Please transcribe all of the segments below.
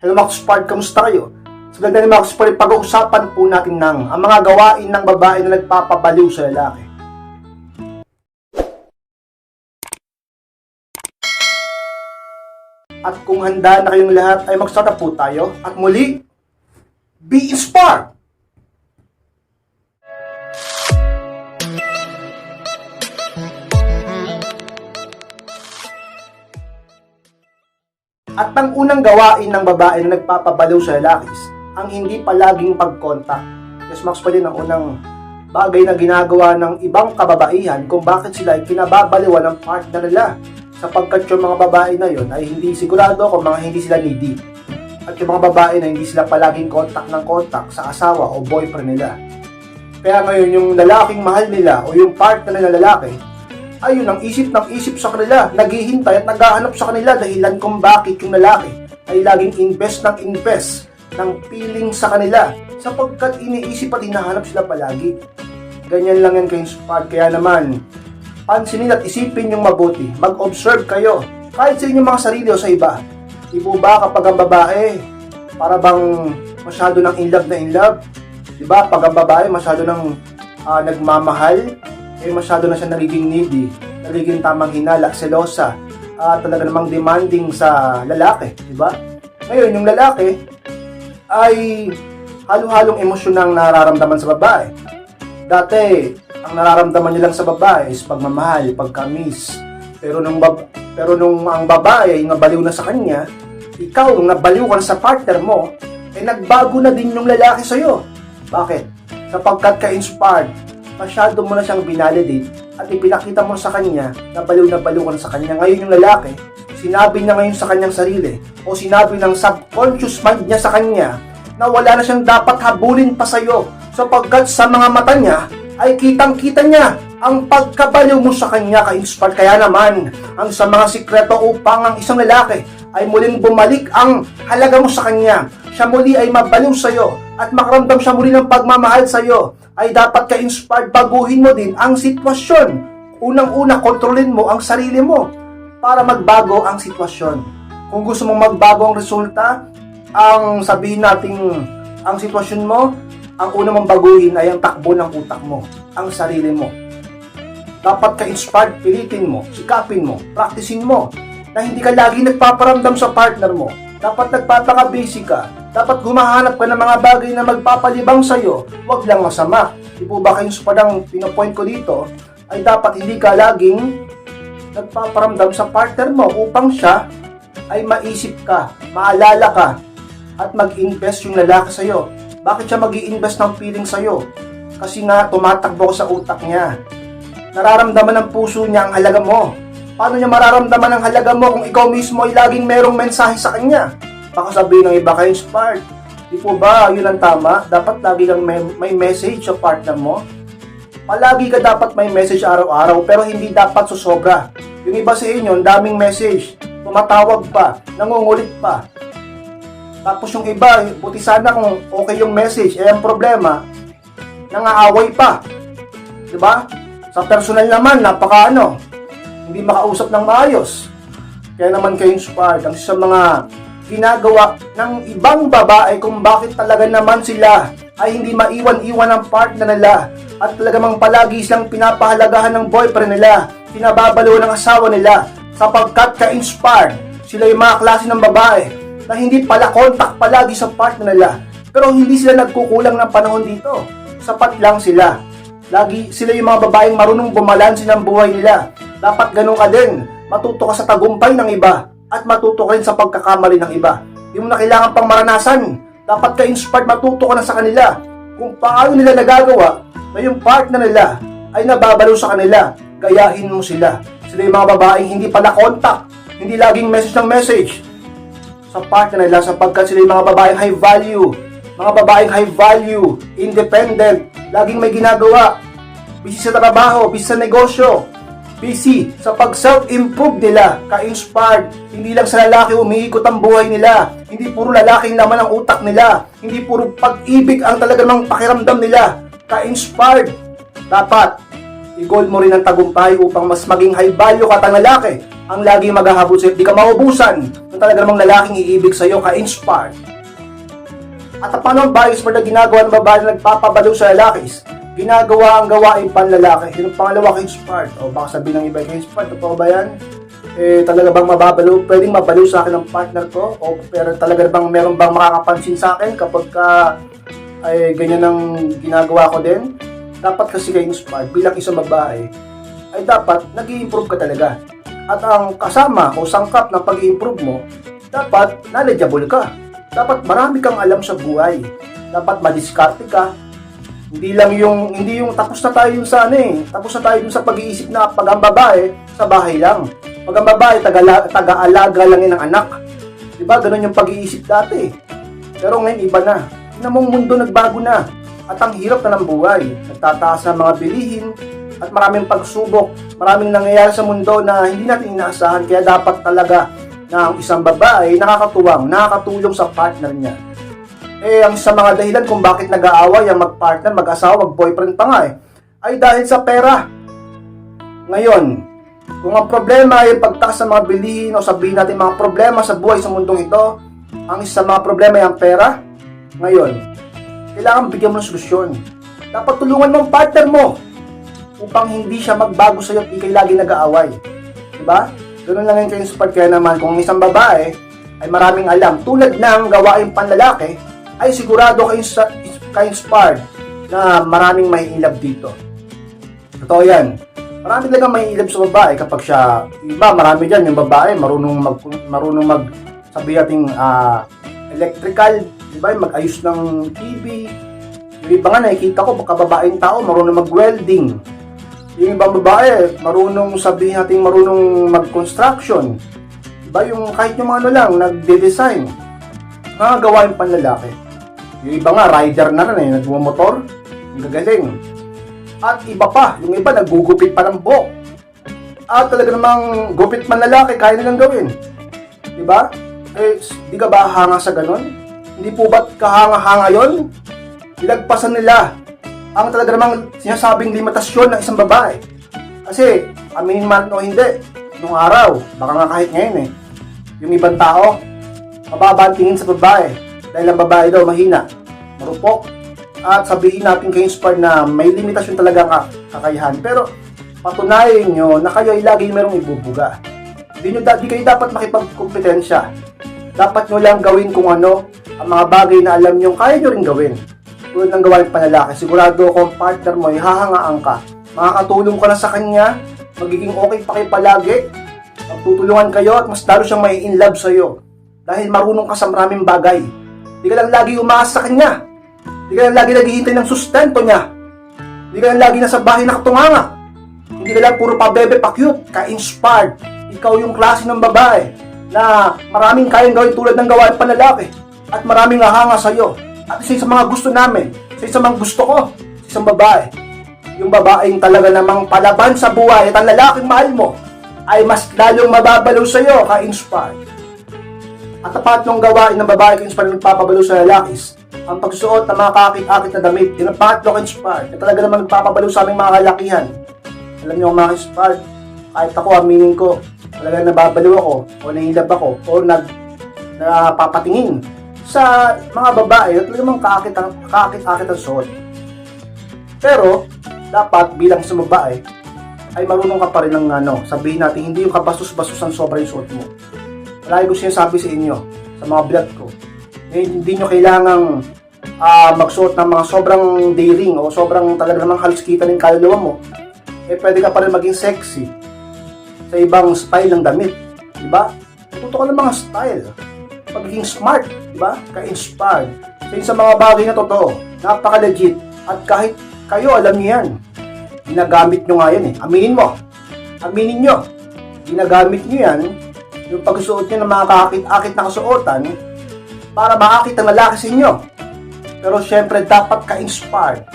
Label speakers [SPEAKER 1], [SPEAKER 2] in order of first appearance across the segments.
[SPEAKER 1] Hello mga Kuspard, kamusta kayo? Sa ganda ni mga Kuspard, pag-uusapan po natin ng ang mga gawain ng babae na nagpapabaliw sa lalaki. At kung handa na kayong lahat ay mag-start na po tayo. At muli, be inspired! At ang unang gawain ng babae na nagpapabaliw sa lalaki ang hindi palaging pag-contact. Yes, Max pa din ang unang bagay na ginagawa ng ibang kababaihan kung bakit sila ay kinababaliwan ng partner nila. Sapagkat yung mga babae na yon ay hindi sigurado kung mga hindi sila needy. At yung mga babae na hindi sila palaging contact ng contact sa asawa o boyfriend nila. Kaya ngayon yung lalaking mahal nila o yung partner na lalaki ayun ang isip ng isip sa kanila, naghihintay at naghahanap sa kanila dahilan kung bakit yung lalaki ay laging invest ng invest ng feeling sa kanila sapagkat iniisip at hinahanap sila palagi. Ganyan lang yan kayo squad. Kaya naman, pansinin at isipin yung mabuti. Mag-observe kayo. Kahit sa inyong mga sarili o sa iba. Di ba kapag ang babae, para bang masyado ng in love na in love? Di ba? Pag ang babae masyado ng ah, nagmamahal, eh masyado na siya nagiging needy, nagiging tamang hinala, selosa, at talaga namang demanding sa lalaki, di ba? Ngayon, yung lalaki ay halo-halong emosyon ang nararamdaman sa babae. Dati, ang nararamdaman niya lang sa babae is pagmamahal, pagkamis. Pero nung bab- pero nung ang babae ay nabaliw na sa kanya, ikaw nung nabaliw ka na sa partner mo, eh nagbago na din yung lalaki sa'yo. Bakit? Sapagkat ka-inspired, masyado mo na siyang binalidate at ipinakita mo sa kanya na baliw na baliw ka na sa kanya. Ngayon yung lalaki, sinabi niya ngayon sa kanyang sarili o sinabi ng subconscious mind niya sa kanya na wala na siyang dapat habulin pa sa'yo sapagkat sa mga mata niya ay kitang-kita niya ang pagkabaliw mo sa kanya ka-inspired. Kaya naman, ang sa mga sikreto upang ang isang lalaki ay muling bumalik ang halaga mo sa kanya. Siya muli ay mabaliw sa'yo at makaramdam siya muli ng pagmamahal sa'yo ay dapat ka-inspired baguhin mo din ang sitwasyon. Unang-una, kontrolin mo ang sarili mo para magbago ang sitwasyon. Kung gusto mong magbago ang resulta, ang sabihin nating ang sitwasyon mo, ang una mong baguhin ay ang takbo ng utak mo, ang sarili mo. Dapat ka-inspired, pilitin mo, sikapin mo, praktisin mo, na hindi ka lagi nagpaparamdam sa partner mo. Dapat nagpapaka-busy ka. Dapat gumahanap ka ng mga bagay na magpapalibang sa'yo. Huwag lang masama. Di po ba kayong padang pinopoint ko dito, ay dapat hindi ka laging nagpaparamdam sa partner mo upang siya ay maisip ka, maalala ka, at mag-invest yung lalaki sa'yo. Bakit siya mag invest ng feeling sa'yo? Kasi nga, tumatakbo sa utak niya. Nararamdaman ng puso niya ang halaga mo. Paano niya mararamdaman ang halaga mo kung ikaw mismo ay laging merong mensahe sa kanya? Baka sabihin ng iba kayo inspired. Di po ba yun ang tama? Dapat lagi kang may, may message sa partner mo. Palagi ka dapat may message araw-araw pero hindi dapat susobra. Yung iba sa inyo, ang daming message. Tumatawag pa, nangungulit pa. Tapos yung iba, buti sana kung okay yung message, eh ang problema, nangaaway pa. 'Di ba? Sa personal naman, napaka ano, hindi makausap ng maayos. Kaya naman kayo inspired ang sa mga ginagawa ng ibang babae kung bakit talaga naman sila ay hindi maiwan-iwan ang partner nila. At talagang palagi silang pinapahalagahan ng boyfriend nila, pinababalo ng asawa nila sapagkat ka-inspired sila yung mga klase ng babae na hindi pala contact palagi sa partner nila. Pero hindi sila nagkukulang ng panahon dito. Sapat lang sila. Lagi sila yung mga babaeng marunong bumalansin ng buhay nila. Dapat ganun ka din. Matuto ka sa tagumpay ng iba at matuto ka rin sa pagkakamali ng iba. Hindi mo na kailangan pang maranasan. Dapat ka inspired, matuto ka na sa kanila. Kung paano nila nagagawa na yung partner nila ay nababalo sa kanila, gayahin mo sila. Sila yung mga babaeng hindi pala contact, hindi laging message ng message sa partner nila sapagkat sila yung mga babaeng high value, mga babaeng high value, independent, laging may ginagawa, busy sa trabaho, busy sa negosyo, busy sa pag-self-improve nila, ka-inspired, hindi lang sa lalaki umiikot ang buhay nila, hindi puro lalaking laman ang utak nila, hindi puro pag-ibig ang talaga ng pakiramdam nila, ka-inspired. Dapat, i-goal mo rin ang tagumpay upang mas maging high value ka tang lalaki ang lagi maghahabol sa'yo, di ka maubusan ng talaga namang lalaking iibig sa'yo, ka-inspired. At paano ang bias na ginagawa ng babae na nagpapabalo sa lalakis? Ginagawa ang gawain panlalaki. Yung pangalawa kay inspired. O baka sabihin ng iba kay inspired, totoo ba yan? Eh, talaga bang mababalo? Pwedeng mabalo sa akin ng partner ko? O pero talaga bang meron bang makakapansin sa akin kapag ka, ay ganyan ang ginagawa ko din? Dapat kasi kay inspired bilang isang babae ay dapat nag improve ka talaga. At ang kasama o sangkap ng pag improve mo, dapat knowledgeable ka. Dapat marami kang alam sa buhay. Dapat madiskarte ka. Hindi lang yung hindi yung tapos na tayo sa ano eh. Tapos na tayo sa pag-iisip na pag ang babae sa bahay lang. Pag ang babae taga, taga-alaga lang yun ng anak. 'Di ba? Ganun yung pag-iisip dati. Pero ngayon iba na. Tingnan mo ang mundo nagbago na. At ang hirap na ng buhay. Nagtataas na mga bilihin at maraming pagsubok. Maraming nangyayari sa mundo na hindi natin inaasahan. Kaya dapat talaga na ang isang babae nakakatuwang, nakakatulong sa partner niya. Eh, ang sa mga dahilan kung bakit nag-aaway ang mag-partner, mag-asawa, mag-boyfriend pa nga eh, ay dahil sa pera. Ngayon, kung ang problema ay pagtaas ng mga bilihin o sabihin natin mga problema sa buhay sa mundong ito, ang isa sa mga problema ay ang pera, ngayon, kailangan bigyan mo ng solusyon. Dapat tulungan mo ang partner mo upang hindi siya magbago sa'yo at ikay lagi nag-aaway. Diba? Ganun lang yung ka-inspired kaya naman kung isang babae ay maraming alam tulad ng gawain panlalaki ay sigurado kayo ka-inspired na maraming may ilab dito. Totoo yan. Marami talaga may ilab sa babae kapag siya, iba marami dyan yung babae marunong mag, marunong mag sabi nating ah, electrical, di ba? Mag-ayos ng TV. Yung iba nga nakikita ko, baka babaeng tao marunong mag-welding. Yung ibang babae, marunong sabihin natin marunong mag-construction. Diba yung kahit yung mga ano lang, nagde-design. Mga gawain panlalaki. Yung iba nga, rider na rin eh, nagmumotor. Ang gagaling. At iba pa, yung iba nagugupit pa ng buhok. At talaga namang gupit panlalaki, kaya nilang gawin. Diba? Eh, di ka ba hanga sa ganon? Hindi po ba't kahanga-hanga yon? Ilagpasan nila ang talaga namang sinasabing limitasyon ng isang babae. Kasi, aminin man o hindi, nung araw, baka nga kahit ngayon eh, yung ibang tao, mababa tingin sa babae. Dahil ang babae daw mahina, marupok, at sabihin natin kay Inspire na may limitasyon talaga ang ka- kakayahan. Pero, patunayan nyo na kayo ay lagi merong ibubuga. Di, nyo, di kayo dapat makipagkompetensya. Dapat nyo lang gawin kung ano ang mga bagay na alam nyo kaya nyo rin gawin tulad ng gawain panlalaki, sigurado kung partner mo, ihahangaan ka. Makakatulong ka na sa kanya, magiging okay pa kayo palagi. Magtutulungan kayo at mas lalo siyang may in love sa'yo. Dahil marunong ka sa maraming bagay. Hindi ka lang lagi umaasa sa kanya. Hindi ka lang lagi naghihintay ng sustento niya. Hindi ka lang lagi nasa bahay nakatunganga. Hindi ka lang puro pa-bebe, pa-cute, ka-inspired. Ikaw yung klase ng babae na maraming kayang gawin tulad ng gawain panlalaki at maraming ahanga sa'yo. At isa sa mga gusto namin, isa sa mga gusto ko, sa isang babae, yung babaeng talaga namang palaban sa buhay at ang lalaking mahal mo ay mas lalong mababalo sa iyo ka-inspire. At tapat ng gawain ng babae ka-inspire na nagpapabalo sa lalakis, ang pagsuot ng mga kakit-akit na damit, yung patlo ka-inspire, na talaga namang nagpapabalo sa aming mga kalakihan. Alam niyo mga inspire, kahit ako aminin ko, talaga nababalo ako, o nahilab ako, o nag, napapatingin sa mga babae at talagang kakit ang kakit-akit ang suot. Pero dapat bilang sa babae ay marunong ka pa rin ng ano, sabihin natin hindi yung kabastos-bastos ang sobra yung suot mo. Lagi ko sinasabi sa inyo sa mga vlog ko. hindi nyo kailangang ah, magsuot ng mga sobrang daring o sobrang talaga namang halos kita ng kaluluwa mo. Eh pwede ka pa rin maging sexy sa ibang style ng damit. Di ba? Tuto ka ng mga style pagiging smart, di ba? Ka-inspired. So, sa mga bagay na totoo, napaka-legit. At kahit kayo, alam niyo yan. Ginagamit nyo nga yan eh. Aminin mo. Aminin nyo. Ginagamit nyo yan, yung pagsuot nyo ng mga kakit-akit na kasuotan, para maakit ang lalaki sa inyo. Pero syempre, dapat ka-inspired.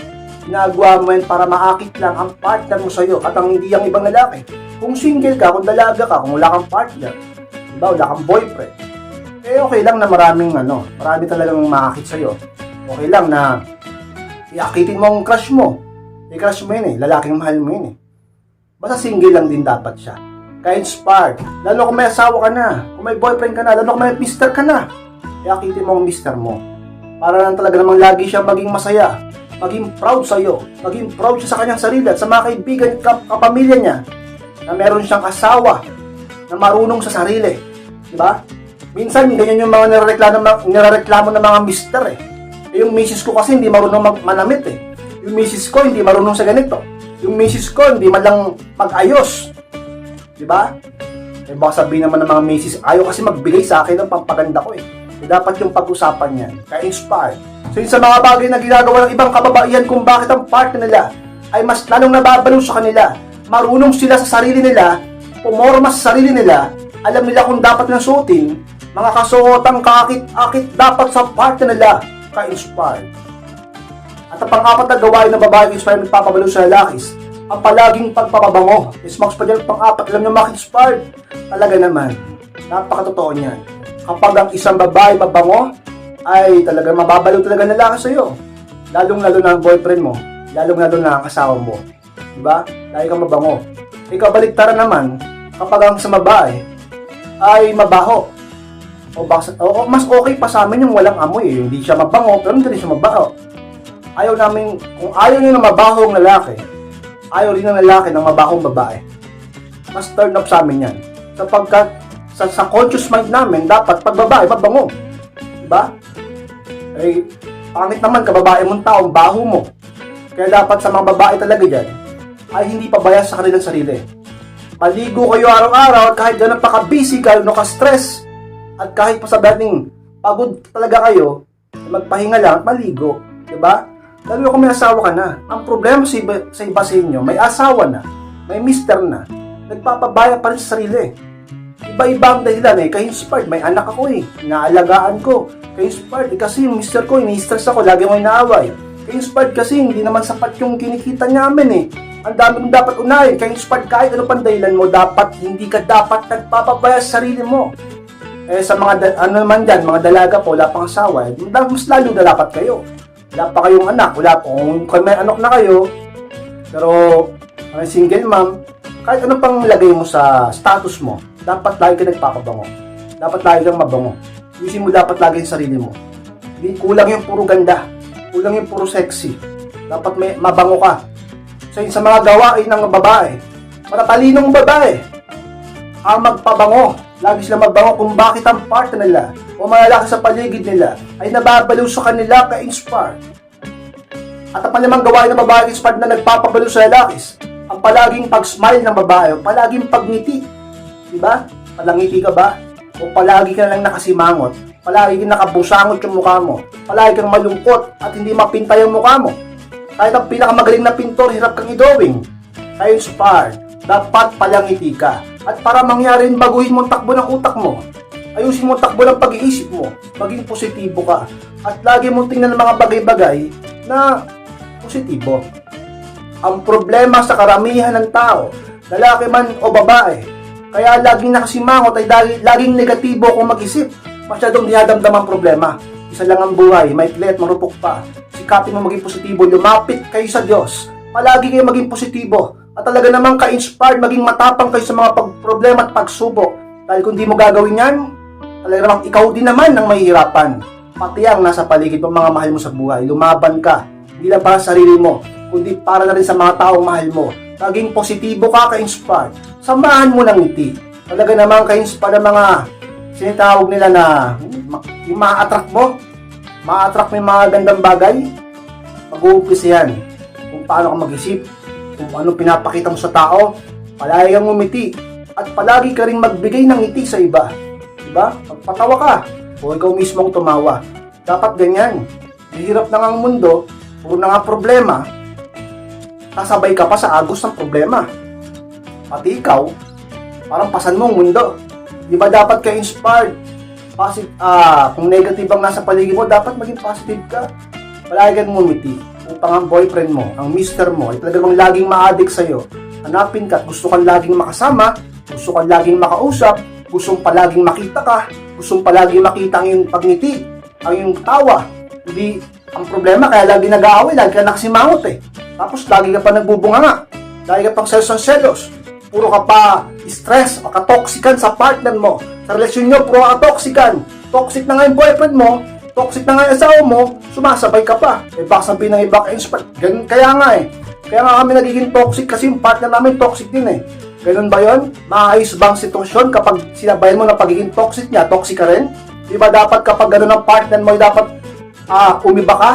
[SPEAKER 1] Ginagawa mo yan para maakit lang ang partner mo sa'yo at ang hindi ang ibang lalaki. Kung single ka, kung dalaga ka, kung wala kang partner, diba, wala kang boyfriend, eh okay lang na maraming ano, marami talagang maakit sa'yo. Okay lang na iakitin mo ang crush mo. Eh crush mo yun eh, lalaking mahal mo yun eh. Basta single lang din dapat siya. Ka-inspired. Lalo kung may asawa ka na, kung may boyfriend ka na, lalo kung may mister ka na. Kaya akitin mo ang mister mo. Para lang talaga namang lagi siya maging masaya, maging proud sa iyo, maging proud siya sa kanyang sarili at sa mga kaibigan at kap- kapamilya niya na meron siyang asawa na marunong sa sarili. Di ba? Minsan, ganyan yung mga nirereklamo, nirereklamo ng mga mister eh. Eh, Yung misis ko kasi hindi marunong mag manamit eh. Yung misis ko hindi marunong sa ganito. Yung misis ko hindi man lang mag-ayos. Di ba? Eh baka sabihin naman ng mga misis, ayaw kasi magbigay sa akin ng pampaganda ko eh. Eh, dapat yung pag-usapan yan, ka-inspired. So yun sa mga bagay na ginagawa ng ibang kababaihan kung bakit ang partner nila ay mas lalong nababalo sa kanila. Marunong sila sa sarili nila, pumorma sa sarili nila, alam nila kung dapat na suotin, mga kasuotang kakit-akit dapat sa partner nila, ka-inspired. At ang pang-apat na gawain ng babae parang nagpapabalo sa lalakis. Ang palaging pagpapabango. Is Max pa dyan pang-apat. Alam nyo mga inspired. Talaga naman. Napakatotoo niyan. Kapag ang isang babae mabango, ay talaga mababalo talaga ng lalaki sa'yo. Lalong-lalo na ang boyfriend mo. Lalong-lalo na ang asawa mo. Diba? Lagi kang mabango. Ikaw baliktaran naman, kapag ang sa babae ay mabaho. O, baka, o, mas okay pa sa amin yung walang amoy eh. Hindi siya mabango, pero hindi siya mabaho ayaw namin, kung ayaw nyo ng mabahong lalaki, ayaw rin ng lalaki ng mabahong babae. Mas turn up sa amin yan. Sapagkat sa, sa conscious mind namin, dapat pag babae, mabango. Diba? Eh, pangit naman kababae mong tao, ang baho mo. Kaya dapat sa mga babae talaga dyan, ay hindi pabayas sa kanilang sarili. Maligo kayo araw-araw at kahit gano'n pa ka-busy, gano'n ka-stress, at kahit pa sabihin pagod talaga kayo, magpahinga lang maligo. Diba? Lalo kung may asawa ka na. Ang problema sa iba, sa iba sa inyo, may asawa na, may mister na, nagpapabaya pa rin sa sarili. Iba-iba ang dahilan eh. Kaya-inspired, may anak ako eh. Inaalagaan ko. Kaya-inspired, eh, kasi yung mister ko, ini-stress ako, lagi mo inaaway. Kaya-inspired kasi hindi naman sapat yung kinikita namin eh. Ang dami mong dapat unahin. Kaya-inspired kahit ano pang dahilan mo, dapat, hindi ka dapat nagpapabaya sa sarili mo. Eh sa mga, ano naman dyan, mga dalaga po, wala pang asawa, eh, mas lalo na dapat kayo. Wala pa kayong anak, wala pa. Kung, kung may anak na kayo, pero ang single mom, kahit ano pang lagay mo sa status mo, dapat lagi ka nagpapabango. Dapat lagi kang mabango. Yusin mo dapat lagi yung sarili mo. Hindi kulang yung puro ganda. Kulang yung puro sexy. Dapat may mabango ka. So yun sa mga gawain ng babae, matatalinong babae, ang magpabango. Lagi sila magbango kung bakit ang partner nila o mga lalaki sa paligid nila ay nababaliw sa kanila ka-inspire. At ang palimang gawain ng babae inspired na nagpapabaliw sa lalakis, ang palaging pag-smile ng babae o palaging pagngiti. Diba? Palangiti ka ba? O palagi ka lang nakasimangot? Palagi kang nakabusangot yung mukha mo? Palagi kang malungkot at hindi mapintay ang mukha mo? Kahit ang pinakamagaling na pintor, hirap kang idowing. Kaya inspired, dapat palangiti ka. At para mangyari baguhin mo ang takbo ng utak mo. Ayusin mo takbo ng pag-iisip mo. Maging positibo ka. At lagi mo tingnan ng mga bagay-bagay na positibo. Ang problema sa karamihan ng tao, lalaki man o babae, kaya laging nakasimangot ay lagi, laging negatibo kung mag-isip. Masyadong dinadamdam ang problema. Isa lang ang buhay, at marupok pa. Sikapin mo maging positibo, lumapit kayo sa Diyos. Palagi kayo maging positibo. At talaga namang ka-inspired, maging matapang kayo sa mga problema at pagsubok. Dahil kung di mo gagawin yan, talaga namang ikaw din naman ang mahihirapan. Pati ang nasa paligid mo, mga mahal mo sa buhay. Lumaban ka. Hindi lang para sa sarili mo, kundi para na rin sa mga taong mahal mo. Maging positibo ka, ka-inspired. Samahan mo ng ngiti. Talaga namang ka-inspired ang mga sinitawag nila na yung ma-attract mo. Ma-attract mo yung mga gandang bagay. Mag-uumpisa yan. Kung paano ka mag-isip. Kung ano pinapakita mo sa tao. Palagi kang umiti. At palagi ka rin magbigay ng ngiti sa iba. Diba? Pagpatawa ka. O ikaw mismo ang tumawa. Dapat ganyan. Mahirap na nga ang mundo. Puro na nga problema. Kasabay ka pa sa agos ng problema. Pati ikaw, parang pasan mo ang mundo. Di ba dapat ka inspired? Positive, ah, kung negative ang nasa paligid mo, dapat maging positive ka. Palagi kang ngumiti upang ang boyfriend mo, ang mister mo, ay talagang laging ma-addict sa'yo. Hanapin ka at gusto kang laging makasama, gusto kang laging makausap, gusto palaging makita ka, gusto palaging makita ang iyong pagngiti, ang iyong tawa. Hindi, ang problema, kaya lagi nag-aaway, lagi ka nakasimangot eh. Tapos lagi ka pa nagbubunga nga. Lagi ka pang selos ang selos. Puro ka pa stress o katoksikan sa partner mo. Sa relasyon nyo, puro katoksikan. Toxic na nga yung boyfriend mo, toxic na nga yung asawa mo, sumasabay ka pa. Eh baka sabihin ng iba. Ganun, kaya nga eh. Kaya nga kami nagiging toxic kasi yung partner namin toxic din eh. Ganun ba yon? Maayos ba ang sitwasyon kapag sinabayan mo na pagiging toxic niya, toxic ka rin? Di ba dapat kapag ganun ang partner mo, dapat ah umiba ka?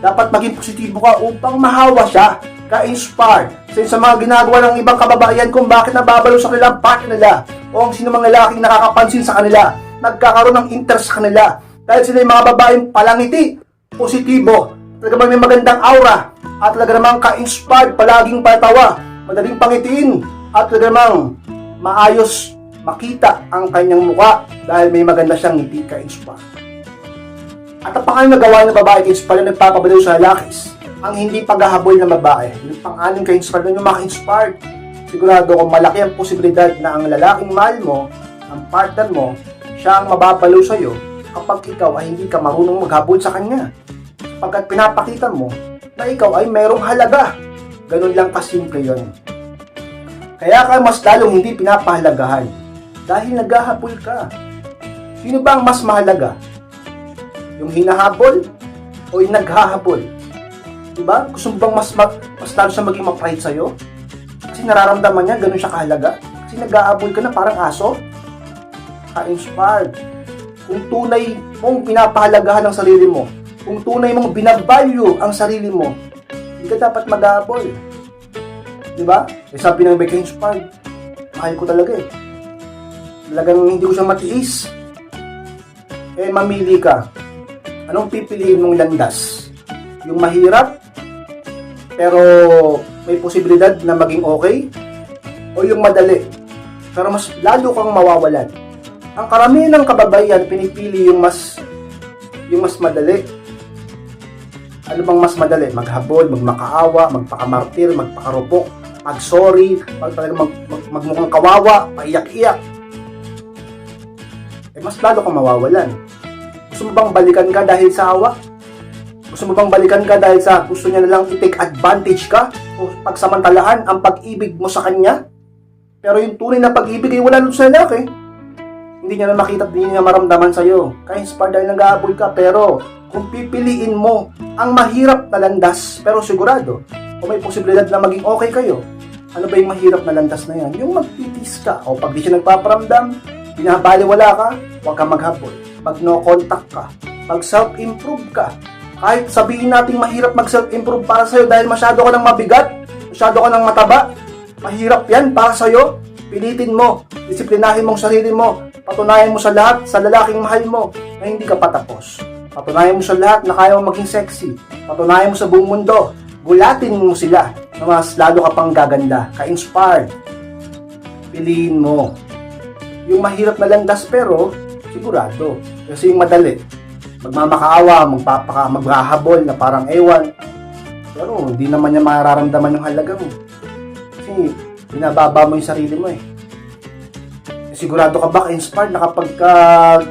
[SPEAKER 1] Dapat maging positibo ka upang mahawa siya, ka-inspire. Sa, mga ginagawa ng ibang kababaihan kung bakit nababalo sa kanilang partner nila o ang sino mga lalaking nakakapansin sa kanila, nagkakaroon ng interest sa kanila. Dahil sila yung mga babaeng palangiti, positibo, talaga bang may magandang aura, at talaga namang ka-inspired, palaging patawa, madaling pangitiin, at namang maayos makita ang kanyang muka dahil may maganda siyang ngiti ka-inspired. At ang pangalan na gawain ng babae is pala nagpapabaliw sa lalakis. Ang hindi paghahabol ng babae, yung pang-anim ka inspired yung maka-inspired. Sigurado kung malaki ang posibilidad na ang lalaking mahal mo, ang partner mo, siya ang mababaliw sa'yo kapag ikaw ay hindi ka marunong maghabol sa kanya. Pagkat pinapakita mo na ikaw ay merong halaga. Ganun lang kasimple yon. Kaya ka mas lalong hindi pinapahalagahan dahil naghahabol ka. Sino ba ang mas mahalaga? Yung hinahabol o yung naghahabol? Diba? Gusto mo bang mas, mag, mas lalo siya maging ma-pride sa'yo? Kasi nararamdaman niya, ganun siya kahalaga. Kasi nag-ahabol ka na parang aso. Ka-inspired. Kung tunay mong pinapahalagahan ang sarili mo, kung tunay mong binavalue ang sarili mo, hindi ka dapat mag-ahabol. Diba? Eh sabi ng Becca Inspired, mahal ko talaga eh. Talagang hindi ko siya matiis. Eh, mamili ka anong pipiliin mong landas? Yung mahirap, pero may posibilidad na maging okay? O yung madali, pero mas lalo kang mawawalan? Ang karamihan ng kababaihan, pinipili yung mas yung mas madali. Ano bang mas madali? Maghabol, magmakaawa, magpakamartir, magpakarupok, mag-sorry, mag, mag, mag, magmukhang kawawa, paiyak-iyak. Eh, mas lalo kang mawawalan. Gusto mo bang balikan ka dahil sa awa? Gusto mo bang balikan ka dahil sa gusto niya na lang i-take advantage ka o pagsamantalahan ang pag-ibig mo sa kanya? Pero yung tunay na pag-ibig ay wala nun sa lalaki. Hindi niya na makita at hindi niya maramdaman sa'yo. Kaya inspired dahil nag-aabol ka. Pero kung pipiliin mo ang mahirap na landas, pero sigurado, o may posibilidad na maging okay kayo, ano ba yung mahirap na landas na yan? Yung magtitis ka, o pag di siya nagpaparamdam, binabaliwala ka, huwag kang maghabol pag no contact ka, pag self-improve ka, kahit sabihin nating mahirap mag self-improve para sa'yo dahil masyado ka ng mabigat, masyado ka ng mataba, mahirap yan para sa'yo, pilitin mo, disiplinahin mong sarili mo, patunayan mo sa lahat, sa lalaking mahal mo, na hindi ka patapos. Patunayan mo sa lahat na kaya mo maging sexy. Patunayan mo sa buong mundo, gulatin mo sila na mas lalo ka pang gaganda, ka-inspired. Piliin mo. Yung mahirap na landas pero, sigurado. Kasi yung madali, magmamakaawa, magpapaka, maghahabol na parang ewan. Pero hindi naman niya mararamdaman yung halaga mo. Kasi binababa mo yung sarili mo eh. Sigurado ka ba ka-inspired na kapag ka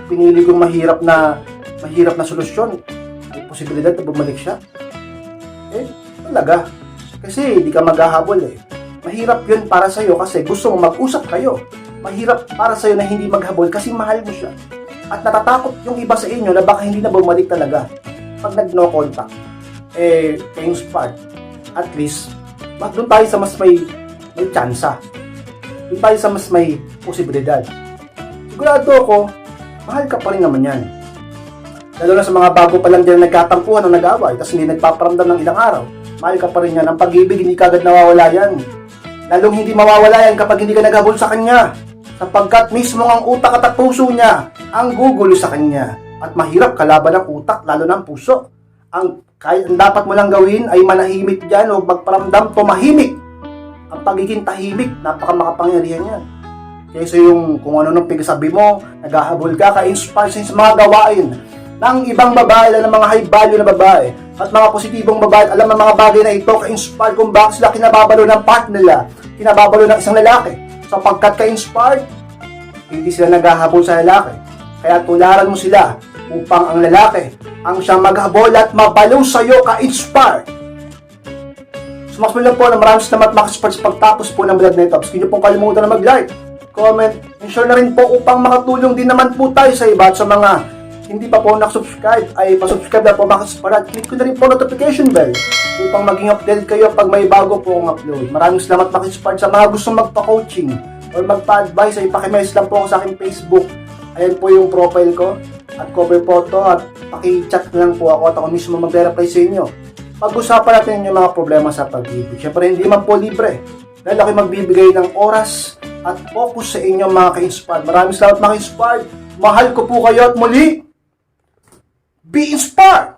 [SPEAKER 1] pinili kong mahirap na mahirap na solusyon, may posibilidad na bumalik siya? Eh, talaga. Kasi hindi ka maghahabol eh. Mahirap yun para sa'yo kasi gusto mo mag-usap kayo. Mahirap para sa'yo na hindi maghabol kasi mahal mo siya. At natatakot yung iba sa inyo na baka hindi na bumalik talaga. Pag nag-no contact, eh, kayong spark. At least, doon tayo sa mas may, may tsansa. Doon tayo sa mas may posibilidad. Sigurado ako, mahal ka pa rin naman yan. Lalo na sa mga bago pa lang din nagkatampuhan o nag-away, tapos hindi nagpaparamdam ng ilang araw, mahal ka pa rin yan. Ang pag-ibig, hindi kagad nawawala yan. Lalong hindi mawawala yan kapag hindi ka naghabol sa kanya. Sapagkat mismo ang utak at ang puso niya ang gugulo sa kanya. At mahirap kalaban ng utak, lalo ng puso. Ang, kaya, ang dapat mo lang gawin ay manahimik dyan o magparamdam, tumahimik. Ang pagiging tahimik, napakamakapangyarihan yan. Kaysa yung kung ano nung pigsabi mo, naghahabol ka, ka-inspire sa mga gawain ng ibang babae, ng mga high value na babae, at mga positibong babae, alam ang mga bagay na ito, ka-inspire kung bakit sila kinababalo ng part nila, kinababalo ng isang lalaki. Sapagkat ka-inspired, hindi sila naghahabol sa lalaki. Kaya tularan mo sila upang ang lalaki ang siyang maghabol at mabalaw sa iyo ka-inspire. So, mas lang po na maraming salamat mga sports pagtapos po ng vlog na ito. Hindi po kalimutan na mag-like, comment, and share na rin po upang makatulong din naman po tayo sa iba at sa mga hindi pa po nakasubscribe ay pasubscribe na po mga para click ko na rin po notification bell upang maging updated kayo pag may bago po akong upload. Maraming salamat mga sa mga gustong magpa-coaching or magpa-advise ay pakimessage lang po ako sa aking Facebook. Ayan po yung profile ko at cover photo at paki-chat lang po ako at ako mismo magre-reply sa inyo. Pag-usapan natin yung mga problema sa pag-ibig. Siyempre hindi man po libre. Dahil ako'y magbibigay ng oras at focus sa inyo mga ka-inspired. Maraming salamat mga ka-inspired. Mahal ko po kayo at muli, be inspired!